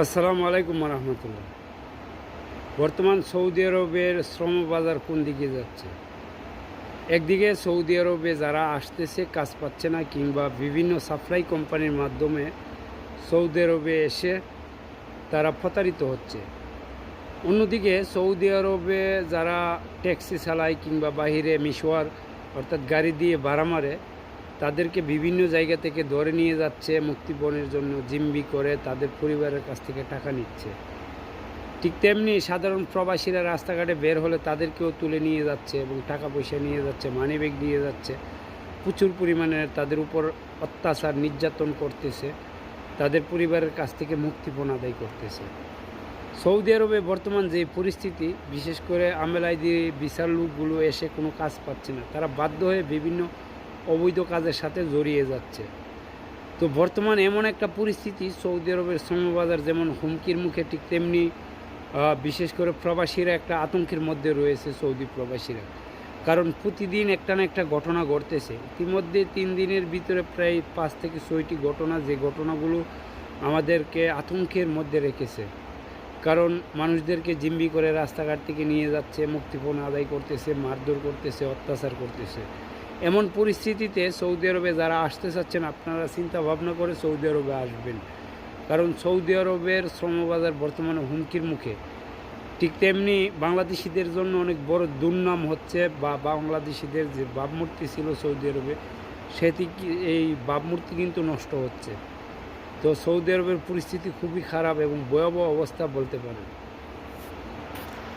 আসসালামু আলাইকুম রহমতুল্লাহ বর্তমান সৌদি আরবের শ্রম বাজার কোন দিকে যাচ্ছে? একদিকে সৌদি আরবে যারা আসতেছে, কাজ পাচ্ছে না, কিংবা বিভিন্ন সাপ্লাই কোম্পানির মাধ্যমে সৌদি আরবে এসে তারা প্রতারিত হচ্ছে। অন্যদিকে সৌদি আরবে যারা ট্যাক্সি চালায় কিংবা বাহিরে মিশোয়ার, অর্থাৎ গাড়ি দিয়ে ভাড়া মারে তাদেরকে বিভিন্ন জায়গা থেকে ধরে নিয়ে যাচ্ছে, মুক্তিপণের জন্য জিম্বি করে তাদের পরিবারের কাছ থেকে টাকা নিচ্ছে। ঠিক তেমনি সাধারণ প্রবাসীরা রাস্তাঘাটে বের হলে তাদেরকেও তুলে নিয়ে যাচ্ছে এবং টাকা পয়সা নিয়ে যাচ্ছে মানি ব্যাগ নিয়ে যাচ্ছে। প্রচুর পরিমাণে তাদের উপর অত্যাচার, নির্যাতন করতেছে। তাদের পরিবারের কাছ থেকে মুক্তিপণ আদায় করতেছে। সৌদি আরবে বর্তমান যে পরিস্থিতি, বিশেষ করে আমেলাই দিয়ে বিশাল লোকগুলো এসে কোনো কাজ পাচ্ছে না। তারা বাধ্য হয়ে বিভিন্ন অবৈধ কাজের সাথে জড়িয়ে যাচ্ছে। তো বর্তমান এমন একটা পরিস্থিতি, সৌদি আরবের শ্রমবাজার যেমন হুমকির মুখে ঠিক তেমনি বিশেষ করে প্রবাসীরা একটা আতঙ্কের মধ্যে রয়েছে সৌদি প্রবাসীরা। কারণ প্রতিদিন একটা না একটা ঘটনা ঘটতেছে। ইতিমধ্যে তিন দিনের ভিতরে প্রায় পাঁচ থেকে ছয়টি ঘটনা, যে ঘটনাগুলো আমাদেরকে আতঙ্কের মধ্যে রেখেছে। কারণ মানুষদেরকে জিম্বি করে রাস্তাঘাট থেকে নিয়ে যাচ্ছে, মুক্তিপণ আদায় করতেছে, মারধর করতেছে, অত্যাচার করতেছে। এমন পরিস্থিতিতে সৌদি আরবে যারা আসতে চাচ্ছেন, আপনারা চিন্তা ভাবনা করে সৌদি আরবে আসবেন। কারণ সৌদি আরবের শ্রমবাজার বর্তমানে হুমকির মুখে। ঠিক তেমনি বাংলাদেশিদের জন্য অনেক বড় দুর্নাম হচ্ছে বা বাংলাদেশিদের যে ভাবমূর্তি ছিল সৌদি আরবে সেটি এই ভাবমূর্তি কিন্তু নষ্ট হচ্ছে। তো সৌদি আরবের পরিস্থিতি খুবই খারাপ এবং ভয়াবহ অবস্থা বলতে পারেন।